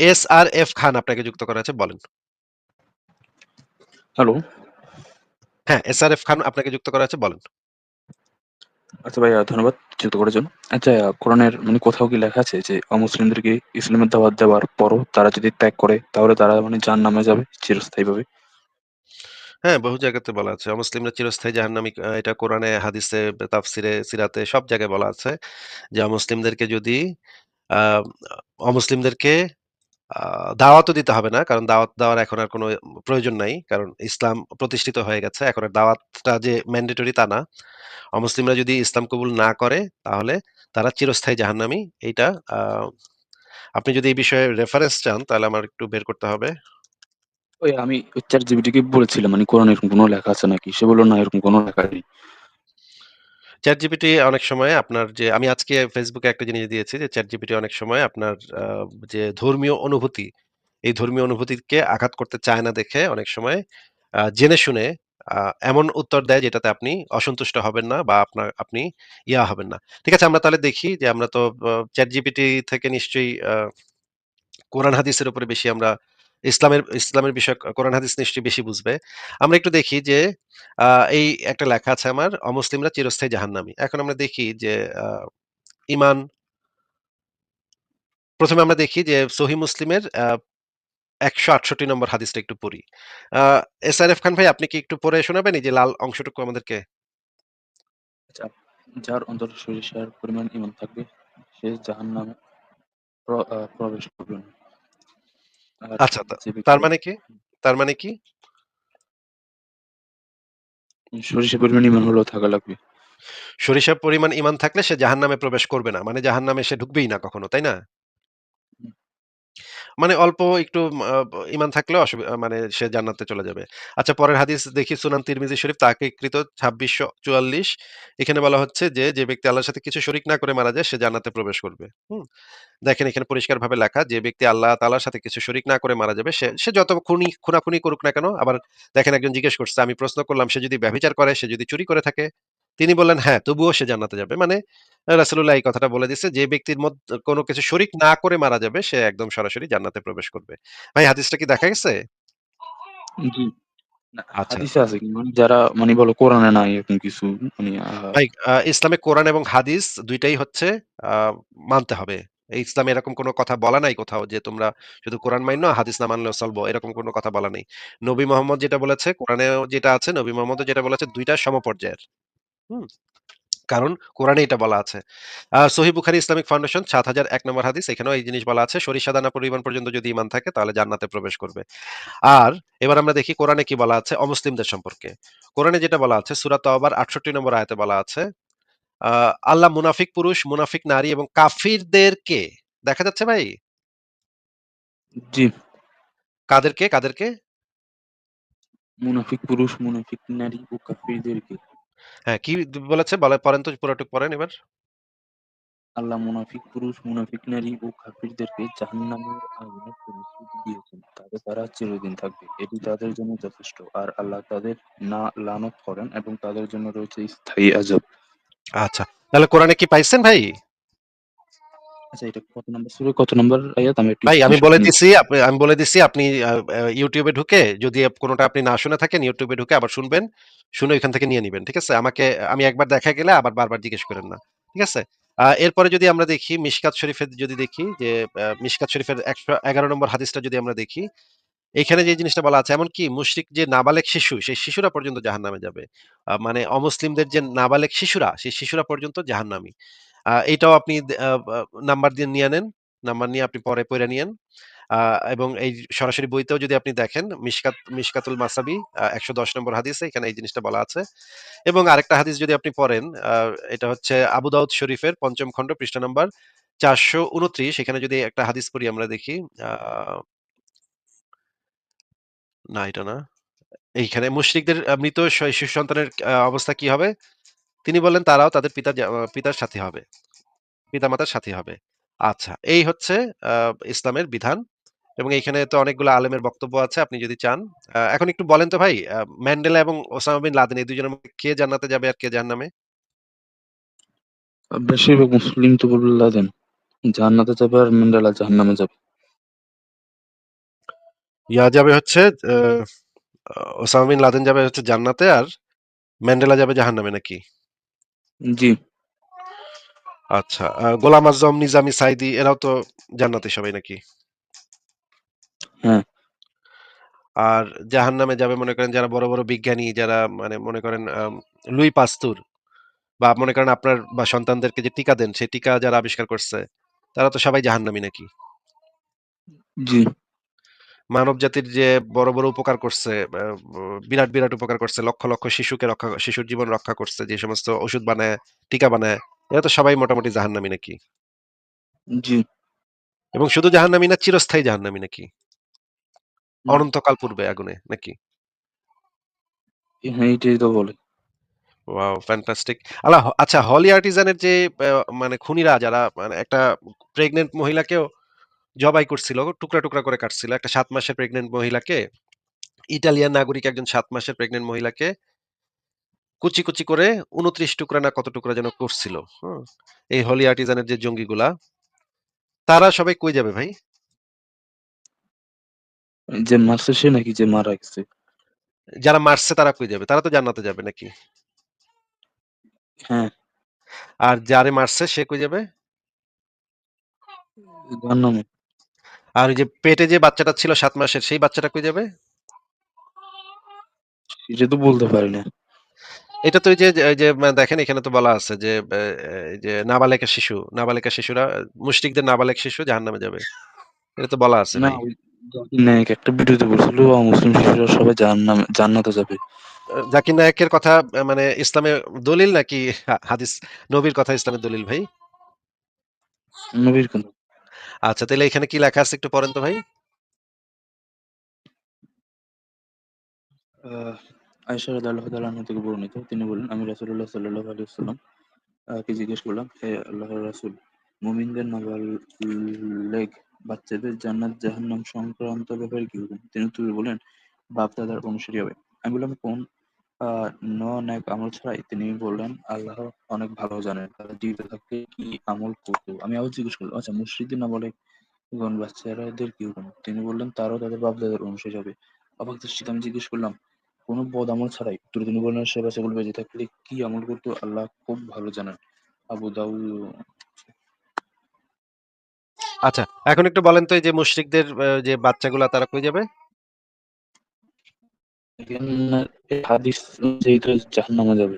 S আর F খান আপনাকে যুক্ত করা আছে বলেন। হ্যালো হ্যাঁ এস আর এফ খান আপনাকে যুক্ত করা আছে বলেন। আচ্ছা ভাইয়া ধন্যবাদ যুক্ত করার জন্য। আচ্ছা কোরআনের মানে কোথাও কি লেখা আছে যে অমুসলিমদেরকে ইসলামের দাওয়াত দেওয়ার পরও তারা যদি ত্যাগ করে তাহলে তারা মানে জাহান নামে যাবে চিরস্থায়ীভাবে? হ্যাঁ বহু জায়গাতে বলা আছে। অমুসলিমরা চিরস্থায়ী জাহান্নামী এটা কোরআনে হাদিসে তাফসিরে সিরাতে সব জায়গায় বলা আছে যে অমুসলিমদেরকে যদি আহ অমুসলিমদেরকে দাওয়াতও দিতে হবে না। কারণ দাওয়াত দেওয়ার এখন আর কোনো প্রয়োজন নাই। কারণ ইসলাম প্রতিষ্ঠিত হয়ে গেছে। এখন আর দাওয়াতটা যে ম্যান্ডেটরি তা না। অমুসলিমরা যদি ইসলাম কবুল না করে, তাহলে তারা চিরস্থায়ী জাহান্নামী। এইটা আপনি যদি এই বিষয়ে রেফারেন্স চান, তাহলে আমার একটু বের করতে হবে। ওই আমি চ্যাট জিবিটিকে বলেছিলাম মানে কোরআন এরকম কোনো লেখা আছে নাকি? সে বলল, না, এরকম কোনো লেখা নেই। চ্যাট জিপিটি অনেক সময় আপনার যে আমি আজকে ফেসবুকে একটা জিনিস দিয়েছি যে চ্যাট জিপিটি অনেক সময় আপনার যে ধর্মীয় অনুভূতি এই ধর্মীয় অনুভূতিকে আঘাত করতে চায় না দেখে অনেক সময় জেনে শুনে এমন উত্তর দেয় যেটাতে আপনি অসন্তুষ্ট হবেন না বা আপনার আপনি ইয়া হবেন না। ঠিক আছে আমরা তাহলে দেখি যে আমরা তো চ্যাট জিপিটি থেকে নিশ্চয়ই আহ, কোরআন হাদিসের উপরে বেশি আমরা ইসলামের ইসলামের বিষয় কোরআন, হাদিস নিশ্চয়ই বেশি বুঝবে। আমরা একটু দেখি যে এই একটা লেখা আছে আমার, অমুসলিমরা চিরস্থায়ী জাহান্নামী। এখন আমরা দেখি যে ইমান প্রথমে আমরা দেখি যে সহি মুসলিমের একশো আটষট্টি নম্বর হাদিসটা একটু পড়ি। এস আর এফ খান ভাই, আপনি কি একটু পড়ে শোনাবেন? এই যে লাল অংশটুকু আমাদেরকে? আচ্ছা যার অন্তর সরিষার পরিমাণ ইমান থাকবে, সে জাহান নামে প্রবেশ করবে না। আর আচ্ছা তা- যে তার মানে কি? তার মানে কি? সরিষা পরিমাণ ইমান হলেও থাকা লাগবে। সরিষা পরিমাণ ইমান থাকলে সে জাহান্নামে প্রবেশ করবে না। মানে জাহান্নামে সে ঢুকবেই না কখনো তাই না। মানে অল্প একটু ইমান থাকলেও অসুবিধা মানে সে জান্নাতে চলে যাবে। আচ্ছা পরের হাদিস দেখি সুনান তিরমিজি শরীফ তাকিকৃত ছাব্বিশশো চুয়াল্লিশ। এখানে বলা হচ্ছে যে যে ব্যক্তি আল্লাহর সাথে কিছু শরিক না করে মারা যায়, সে জান্নাতে প্রবেশ করবে। হুম? দেখেন এখানে পরিষ্কারভাবে লেখা, যে ব্যক্তি আল্লাহ তাআলার সাথে কিছু শরিক না করে মারা যাবে, সে সে যত খুনি, খুনাখুনি করুক না কেন, আবার দেখেন একজন জিজ্ঞেস করছে, আমি প্রশ্ন করলাম, সে যদি ব্যভিচার করে, সে যদি চুরি করে থাকে? তিনি বললেন হ্যাঁ তবুও সে জান্নাতে যাবে। মানে রাসূলুল্লাহ এই কথাটা বলে দিচ্ছে যে ব্যক্তির মধ্যে কোনো কিছু শরিক না করে মারা যাবে সে একদম সরাসরি জান্নাতে প্রবেশ করবে। ভাই হাদিসটা কি দেখা গেছে? জি। আচ্ছা। হাদিসে আছে মানে যারা মানে বলো কোরআনে নাই এরকম কিছু মানে ভাই ইসলামে কোরআন এবং হাদিস দুইটাই হচ্ছে আহ, মানতে হবে। ইসলামে এরকম কোনো কথা বলা নাই কোথাও যে তোমরা শুধু কোরআন মাইনো হাদিস না মানলেও চলবো এরকম কোনো কথা বলা নেই। নবী মোহাম্মদ যেটা বলেছে কোরআনেও যেটা আছে নবী মোহাম্মদ যেটা বলেছে দুইটা সমপর্যায়ের। হুম। কারণ কোরআনে এটা বলা আছে। আর সহি বুখারী ইসলামিক ফাউন্ডেশন সাত হাজার এক নম্বর হাদিস এখানেও এই জিনিস বলা আছে সরিষা দানা পরিমাণ পর্যন্ত যদি ইমান থাকে তাহলে জান্নাতে প্রবেশ করবে। আর এবার আমরা দেখি কোরআনে কি বলা আছে অমুসলিমদের সম্পর্কে। কোরআনে যেটা বলা আছে সুরাত তওবার আটষট্টি নম্বর আয়াতে বলা আছে আহ, আল্লাহ মুনাফিক পুরুষ মুনাফিক নারী এবং কাফিরদেরকে দেখা যাচ্ছে ভাই? জি। কাদেরকে কাদেরকে? মুনাফিক পুরুষ মুনাফিক নারী ও কাফিরদেরকে। হ্যাঁ কি বলেছে? বলে পড়েন তো পুরোটুক পড়েন এবার। আল্লাহ মুনাফিক পুরুষ মুনাফিক নারী ও কাফিরদেরকে জাহান্নামের আগুনে প্রতিশ্রুতি দিয়েছেন। তাতে তারা চিরদিন থাকবে। এটি তাদের জন্য যথেষ্ট। আর আল্লাহ তাদের না লানত করেন এবং তাদের জন্য রয়েছে স্থায়ী আজব। আচ্ছা। তাহলে কোরআনে কি পাইছেন ভাই? আচ্ছা এটা কত নম্বর সুরে কত নম্বর আয়াত আমি ভাই আমি বলে দিছি আপনি আমি বলে দিছি আপনি আহ, আহ, ইউটিউবে ঢুকে যদি কোনোটা আপনি না শুনে থাকেন ইউটিউবে ঢুকে আবার শুনবেন শুনে ওইখান থেকে নিয়ে নিবেন ঠিক আছে? আমাকে আমি একবার দেখা গেলে আবার বারবার জিজ্ঞেস করেন না ঠিক আছে? এরপরে যদি আমরা দেখি মিশকাত শরীফের যদি দেখি যে আহ, মিশকাত শরীফের একশো এগারো নম্বর হাদিসটা যদি আমরা দেখি এখানে যে জিনিসটা বলা আছে এমনকি মুশরিক যে নাবালেক শিশু সেই শিশুরা পর্যন্ত জাহান্নামে যাবে। মানে অমুসলিমদের যে নাবালেক শিশুরা সেই শিশুরা পর্যন্ত জাহান্নামী। আহ, এইটাও আপনি নাম্বার দিয়ে নিয়ে নেন। নাম্বার নিয়ে আপনি পরে পড়ে নিয়েন। এবং এই সরাসরি বইতেও যদি আপনি দেখেন, মিশকাত, মিশকাতুল মাসাবি একশো দশ নম্বর হাদিসে এখানে এই জিনিসটা বলা আছে। এবং আরেকটা হাদিস যদি আপনি পড়েন এটা হচ্ছে আবু দাউদ শরীফের পঞ্চম খণ্ড, পৃষ্ঠা নম্বর চারশো উনত্রিশ। এখানে যদি একটা হাদিস পড়ি আমরা দেখি না, এটা না। এইখানে মুশরিকদের মৃত শিশু সন্তানের অবস্থা কি হবে? তিনি বললেন তারাও তাদের পিতা পিতার সাথে হবে। পিতামাতার সাথে হবে। আচ্ছা এই হচ্ছে আহ, ইসলামের বিধান এবং এইখানে তো অনেকগুলো আলেমের বক্তব্য আছে আপনি যদি চান। এখন একটু বলেন তো ভাই ম্যান্ডেলা এবং ওসামা বিন লাদেন এই দুজনের মধ্যে কে জান্নাতে যাবে আর কে জাহান্নামে বেশিরভাগ মুসলিম তো বললা দেন জান্নাতে যাবে আর ম্যান্ডেলা জাহান্নামে যাবে। ইয়া যাবে হচ্ছে আহ, ওসামা বিন লাদেন যাবে হচ্ছে জান্নাতে আর ম্যান্ডেলা যাবে জাহান্নামে নাকি? জি। আচ্ছা গোলাম আজম নিজামি সাইদি এরাও তো জান্নাতে সবাই নাকি? হ্যাঁ। আর জাহান্নামে যাবে মনে করেন যারা বড় বড় বিজ্ঞানী যারা মানে মনে করেন আম, লুই পাস্তুর বা মনে করেন আপনার বা সন্তানদেরকে যে টিকা দেন সেই টিকা যারা আবিষ্কার করছে তারা তো সবাই জাহান্নামী নাকি? জি। মানব জাতির যে বড় বড় উপকার করছে বিরাট বিরাট উপকার করছে লক্ষ লক্ষ শিশুকে রক্ষা শিশুর জীবন রক্ষা করছে যে সমস্ত ওষুধ বানায় টিকা বানায় এরা তো সবাই মোটামুটি জাহান্নামী নাকি? জি। এবং শুধু জাহান্নামী না চিরস্থায়ী জাহান্নামী নাকি? অনন্তকাল পূর্বে আগুনে নাকি? হ্যাঁ এইটাই তো বলে। Wow fantastic. আল্লাহ আচ্ছা হলি আর্টিজানের যে মানে খুনিরা যারা মানে একটা প্রেগনেন্ট মহিলাকেও জবাই করছিল টুকরা টুকরা করে কাটছিল। একটা সাত মাসের প্রেগনেন্ট মহিলাকে ইটালিয়ান নাগরিক একজন সাত মাসের প্রেগনেন্ট মহিলাকে কুচি কুচি করে উনত্রিশ টুকরা না কত টুকরা যেন করছিল। এই হলি আর্টিজানের যে জঙ্গিগুলা তারা সবাই কই যাবে ভাই? যে মারছে সে নাকি যে মারা গেছে? যারা মারছে তারা কই যাবে? তারা তো জান্নাতে যাবে নাকি? হ্যাঁ। আর যারে মারছে সে কই যাবে? জাহান্নামে আর ওই যে পেটে যে বাচ্চাটা ছিল সাত মাসের সেই বাচ্চাটা কই যাবে? এটা তো বলতে পারি না এটা তো ওই যে যে দেখেন এখানে তো বলা আছে যে যে নাবালেকা শিশু নাবালেকা শিশুরা মুশরিকদের নাবালেক শিশু জাহান্নামে যাবে। এটা তো বলা আছে না নায়ক একটা ভিডিওতে বলছিল মুসলিম শিশুরা সবাই জাহান্নামে জান্নাতে যাবে। জাকির নায়কের কথা মানে ইসলামের দলিল নাকি হাদিস নবীর কথা ইসলামের দলিল ভাই? নবীর কথা। আচ্ছা তাহলে এখানে কি লেখা আছে একটু পড়েন তো ভাই? থেকে বর্ণিত। তিনি বলেন আমি রাসূলুল্লাহ সাল্লাল্লাহু আলাইহি ওয়াসাল্লাম কে জিজ্ঞেস করলাম, হে মুমিনদের নাবালেগ বাচ্চাদের জান্নাত জাহান্নাম সংক্রান্ত ব্যাপারে কি তিনি উত্তরে বলেন বাপ দাদার অনুসারী হবে। আমি বললাম, কোন আহ ন, ন্যাক আমল ছাড়াই তিনি বললেন, আল্লাহ অনেক ভালো জানেন, তারা জীবিত থাকতে কি আমল করতো? আমি আবার জিজ্ঞেস করলাম আচ্ছা মুশরিকদের নাবালেগ গণ বাচ্চারাদের কি হুকুম? তিনি বললেন, তারাও তাদের বাপ দাদার অনুসারী হবে অবাক দৃষ্টিতে আমি জিজ্ঞেস করলাম, কোনো বদ আমল ছাড়াই? উত্তরে তিনি বললেন, সে বাচ্চাগুলো বেঁচে থাকলে কি আমল করতো? আল্লাহ খুব ভালো জানেন। আবু দাউদ আচ্ছা এখন একটু বলেন তো এই যে মুশরিকদের যে বাচ্চাগুলা তারা কই যাবে? হাদিস অনুযায়ী তো জাহান্নামে যাবে।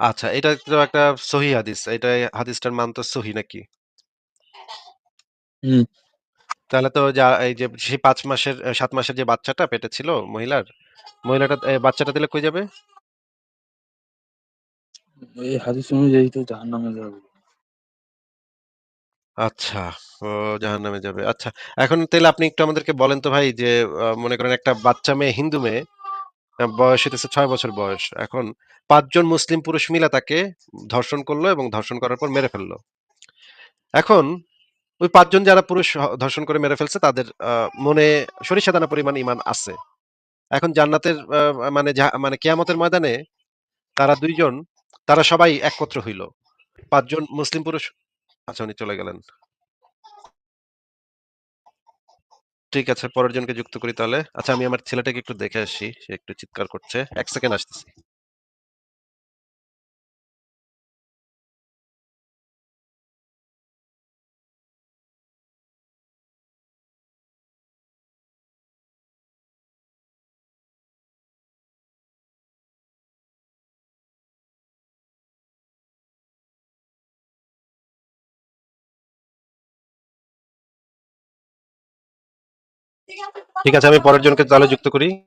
আচ্ছা এটা তো একটা সহি হাদিস এটা হাদিসটার মান তো সহি নাকি? হুম। তাহলে তো যা এই যে সেই পাঁচ মাসের সাত মাসের যে বাচ্চাটা পেটে ছিল মহিলার মহিলাটা বাচ্চাটা দিলে কই যাবে? এই হাদিস অনুযায়ী তো জাহান্নামে যাবে। আচ্ছা ও জাহান্নামে যাবে। আচ্ছা এখন তাহলে আপনি একটু আমাদেরকে বলেন তো ভাই যে মনে করেন একটা বাচ্চা মেয়ে হিন্দু মেয়ে বয়স হইতেছে ছয় বছর বয়স। এখন পাঁচজন মুসলিম পুরুষ মিলে তাকে ধর্ষণ করল এবং ধর্ষণ করার পর মেরে ফেলল। এখন ওই পাঁচজন যারা পুরুষ ধর্ষণ করে মেরে ফেলছে, তাদের মনে সরিষা দানা পরিমাণ ইমান আছে। এখন জান্নাতের মানে মানে কেয়ামতের ময়দানে তারা দুইজন, তারা সবাই একত্র হইল। পাঁচজন মুসলিম পুরুষ আচ্ছা উনি চলে গেলেন। ঠিক আছে, পরের জনকে যুক্ত করি তাহলে। আচ্ছা আমি আমার ছেলেটাকে একটু দেখে আসি, সে একটু চিৎকার করছে। এক সেকেন্ড আসতেছি। ঠিক আছে আমি পরের জনকে তাহলে যুক্ত করি।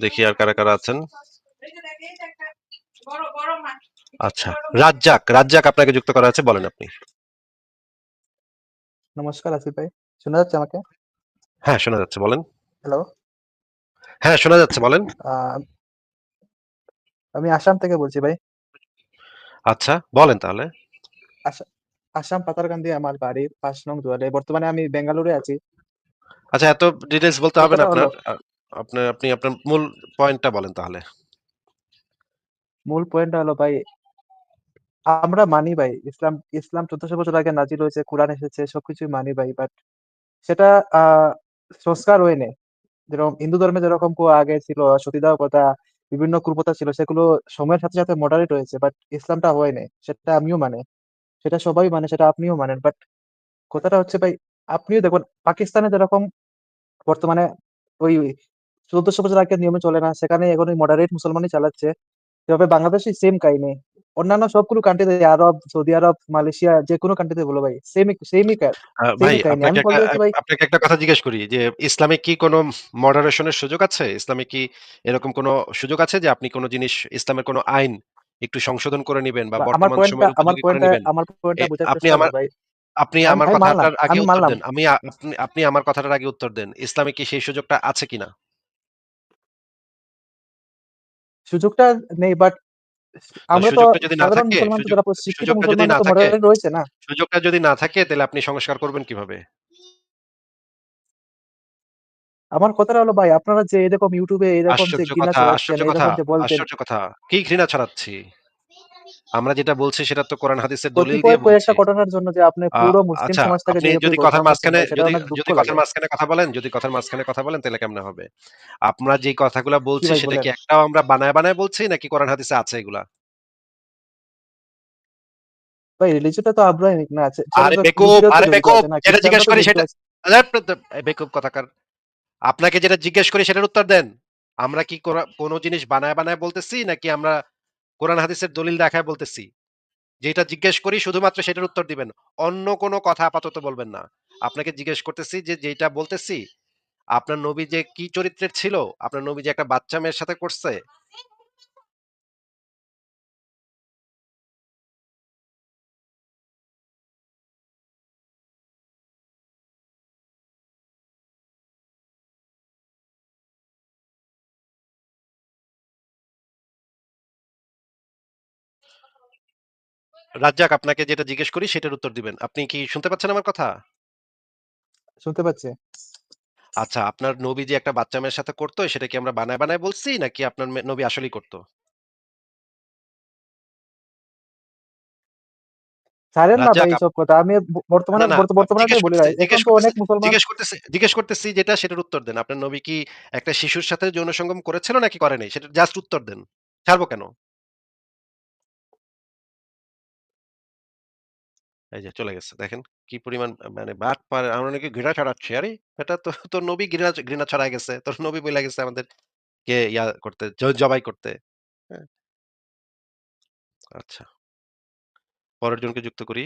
দেখি আর কারা কারা আছেন। আচ্ছা রাজ্জাক রাজ্জাক আপনাকে যুক্ত করা আছে বলেন আপনি। নমস্কার আসিফ ভাই। শোনা যাচ্ছে আমাকে? হ্যাঁ শোনা যাচ্ছে বলেন। হ্যালো। হ্যাঁ শোনা যাচ্ছে বলেন। আমি আসাম থেকে বলছি ভাই। আচ্ছা বলেন তাহলে। আস- আসাম পাতারকান্দি আমার বাড়ি পাঁচ নং দুয়ারে বর্তমানে আমি বেঙ্গালুরু আছি আচ্ছা এত ডিটেলস বলতে হবে না আপনার হলো আ- আপনার আপনি আপনার মূল পয়েন্টটা বলেন তাহলে মূল পয়েন্টটা হলো ভাই আমরা মানি ভাই ইসলাম ইসলাম চোদ্দশো বছর আগে নাজিল হয়েছে কোরআন এসেছে সবকিছুই মানি ভাই বাট সেটা সংস্কার হয়নি। যেরকম হিন্দু ধর্মে যেরকম কো আগে ছিল সতীদাহ কথা বিভিন্ন কুপ্রথা ছিল সেগুলো সময়ের সাথে, সাথে মডারেট হয়েছে। বাট ইসলামটা হয় নাই। সেটা আমিও মানি। সেটা সবাই মানে, সেটা আপনিও মানেন। বাট কথাটা হচ্ছে ভাই আপনিও দেখুন পাকিস্তানে যেরকম বর্তমানে ওই ১৪০০ বছর আগের নিয়মে চলে না। সেখানে এখন ওই মডারেট মুসলমানই চালাচ্ছে। এভাবে বাংলাদেশে সেম কাহিনী। অন্যান্য সবগুলো কান্ট্রিতে আরব, সৌদি আরব, মালয়েশিয়া যেকোনো কান্ট্রিতে বলো ভাই সেমই সেমই ভাই আপনাকে একটা বলতে চাচ্ছি ভাই আপনাকে একটা কথা জিজ্ঞেস করি যে ইসলামে কি কোনো মডারেশন এর সুযোগ আছে? ইসলামে কি এরকম কোনো সুযোগ আছে যে আপনি কোনো জিনিস ইসলামের কোনো আইন একটু সংশোধন করে নিবেন বা বর্তমান সময়ের আমার পয়েন্টটা আমার পয়েন্টটা বোঝার আপনি আমার আপনি আমার কথাটার আগে উত্তর দেন। আমি আপনি আমার কথাটার আগে উত্তর দেন। ইসলামে কি সেই সুযোগটা আছে কিনা? সুযোগটা নেই বাট আমরা তো সুযোগটা যদি না থাকে, সুযোগটা যদি না থাকে রয়েছে না? সুযোগটা যদি না থাকে তাহলে আপনি সংস্কার করবেন কীভাবে? আমার কথাটা হলো ভাই আপনারা যে এরকম ইউটিউবে এরকম যে আশ্চর্য ঘৃণা কথা, ছড়াচ্ছেন, আশ্চর্য কথা, এরকম যে বলতেন আশ্চর্য কথা। কি ঘৃণা ছড়াচ্ছি? আমরা যেটা বলছি সেটা তো কোরআন হাদিসের দলিল কতিপয় দিয়ে বলছি। কয়েকটা ঘটনার জন্য যে আপনি আ পুরো মুসলিম আচ্ছা, সমাজটাকে আপনি যদি কথার বদনাম করছেন মাঝখানে সেটা যদি অনেক দুঃখ যদি লাগে। কথার মাঝখানে কথা বলেন যদি কথার মাঝখানে কথা বলেন তাহলে কেমনে হবে? আমরা যেই কথাগুলা কি বলছি ভাই সেটা বলেন? কি একটাও আমরা বানায়, বানায় বলছি নাকি কোরআন হাদিসে আছে এগুলা? ভাই রিলিজিয়নটা তো আব্রাহামিক না। সেটা আরে তো বেকুব, আরে জড়িত বেকুব না? যেটা জিজ্ঞেস খ্রিস্টানরাও তো করি সেটা আছে। ধ্যাৎ এ বেকুব কোথাকার। আপনাকে যেটা জিজ্ঞেস করি সেটার উত্তর দেন। আমরা কি কোনো জিনিস বানায়, বানায় বলতেছি নাকি আমরা কোরআন হাদিসের দলিল দেখায় বলতেছি? যেটা জিজ্ঞেস করি শুধুমাত্র সেটার উত্তর দিবেন। অন্য কোনো কথা আপাতত বলবেন না। আপনাকে জিজ্ঞেস করতেছি যে যেটা বলতেছি, আপনার নবী যে কি চরিত্রের ছিল? আপনার নবী যে একটা বাচ্চা মেয়ের সাথে করছে? রাজ্জাক আপনাকে যেটা জিজ্ঞেস করি সেটার উত্তর দিবেন। আপনি কি শুনতে পাচ্ছেন আমার কথা? শুনতে পাচ্ছি। আচ্ছা, আপনার নবী যে একটা বাচ্চা মেয়ের সাথে করতো সেটা কি আমরা বানায়, বানায় বলছি নাকি আপনার মে নবী আসলেই করত? ছাড়েন না ভাই আপ এইসব কথা। আমি ব বর্তমানে না, না বর্ত জিজ্ঞেস বর্তমানেরটাই বলি করতেছি এখন জিজ্ঞেস তো অনেক মুসলমান জিজ্ঞেস করতেছি জিজ্ঞেস করতেছি যেটা সেটার উত্তর দেন। আপনার নবী কি একটা শিশুর সাথে যৌন সঙ্গম করেছিল নাকি করেনি সেটা জাস্ট উত্তর দেন। ছাড়বো কেন? এই যে চলে গেছে। দেখেন কি পরিমাণ মানে মানে বাটপার আমরা নাকি ঘৃণা ছড়াচ্ছি। আরে, এটা তো, তোর নবী ঘৃণা ঘৃণা ছড়ায় গেছে। তোর নবী বলে গেছে আমাদের কে ইয়া করতে জবাই করতে। হ্যাঁ? আচ্ছা। পরের জনকে যুক্ত করি।